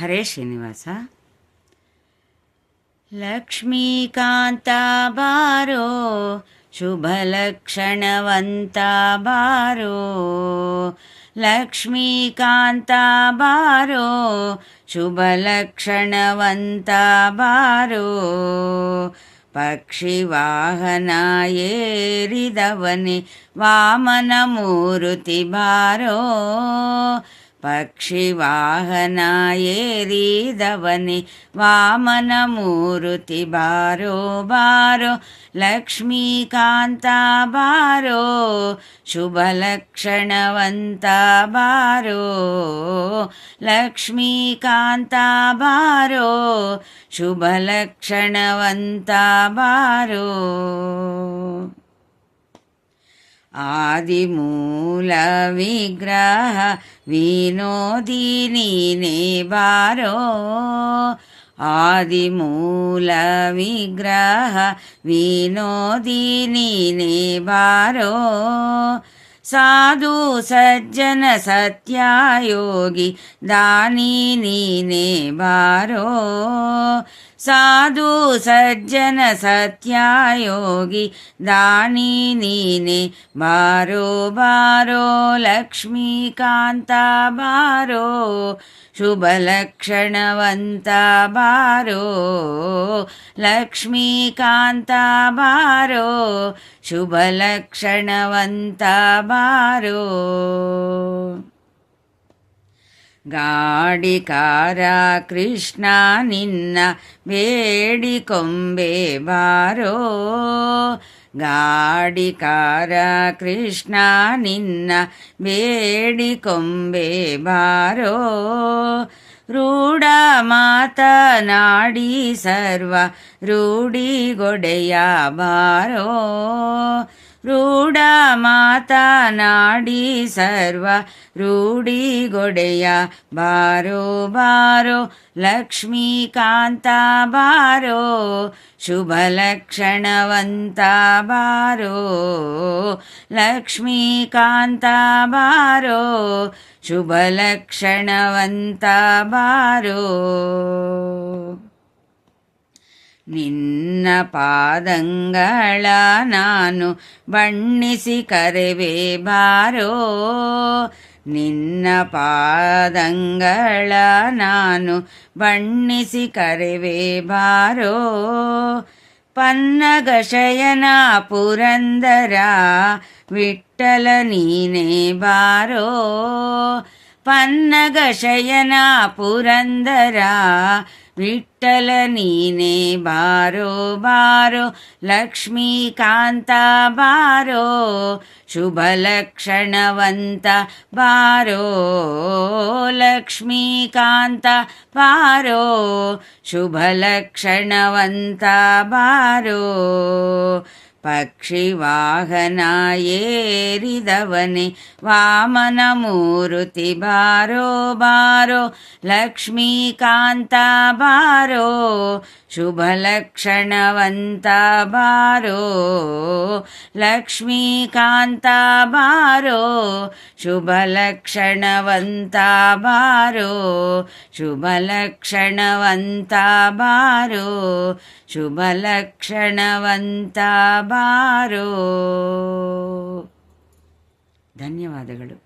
ಹರೇ ಶ್ರೀನಿವಾಸ. ಲಕ್ಷ್ಮೀಕಾಂತ ಬಾರೋ ಶುಭಲಕ್ಷಣವಂತ ಬಾರೋ. ಲಕ್ಷ್ಮೀಕಾಂತ ಬಾರೋ ಶುಭಲಕ್ಷಣವಂತ ಬಾರೋ. ಪಕ್ಷಿವಾಹನ ಏರಿದವನೇ, ವಾಮನ ಮೂರುತಿ ಬಾರೋ. पक्षिवाहन वामनमूरुति बारो बारो लक्ष्मीकान्ता बारो शुभलक्षणवन्ता बारो लक्ष्मीकान्ता बारो शुभलक्षणवन्ता बारो। ఆదిమూల విగ్రహ వినోదిని బారో ఆదిమూల విగ్రహ వినోదిని బారో సాధు సజ్జన సత్యాయోగి దాని నీనే బారో साधु सज्जन सत्यायोगी दानी नीने बारो बारो लक्ष्मीकान्ता बारो शुभलक्षणवन्ता बारो लक्ष्मीकान्ता बारो शुभलक्षणवन्ता बारो। ಗಾಡಿಕಾರ ಕೃಷ್ಣ ನಿನ್ನ ಬೇಡಿಕೊಂಬೆ ಬಾರೋ. ಗಾಡಿಕಾರ ಕೃಷ್ಣ ನಿನ್ನ ಬೇಡಿಕೊಂಬೆ ಬಾರೋ. ರೂಢ ಮಾತನಾಡಿ ಸರ್ವ ರೂಢಿಗೊಡೆಯ ಬಾರೋ. रूढा माता नाडी सर्व रूढी गोड्य। बारो बारो लक्ष्मीकान्ता बारो शुभलक्षणवन्ता बारो लक्ष्मीकान्ता बारो शुभलक्षणवन्ता बारो। ನಿನ್ನ ಪಾದಂಗಳ ನಾನು ಬಣ್ಣಿಸಿ ಕರೆವೆ ಬಾರೋ. ನಿನ್ನ ಪಾದಂಗಳ ನಾನು ಬಣ್ಣಿಸಿ ಕರೆವೆ ಬಾರೋ. ಪನ್ನಗ ಶಯನ ಪುರಂದರ ವಿಠಲ ನೀನೇ ಬಾರೋ. ಪನ್ನಗ ಶಯನ ಪುರಂದರ विठ्ठल नीने बारो बारो लक्ष्मीकान्त बारो शुभलक्षणवन्त बारो लक्ष्मीकान्त बारो शुभलक्षणवन्त बारो। पक्षिवाहनायेरिदवने वामनमूरुति बारो बारो लक्ष्मीकान्ता बारो शुभलक्षणवन्ता बारो लक्ष्मीकान्ता बारो शुभलक्षणवन्ता बारो शुभलक्षणवन्ता बारो शुभलक्षणवन्ता ಬಾರೋ. ಧನ್ಯವಾದಗಳು.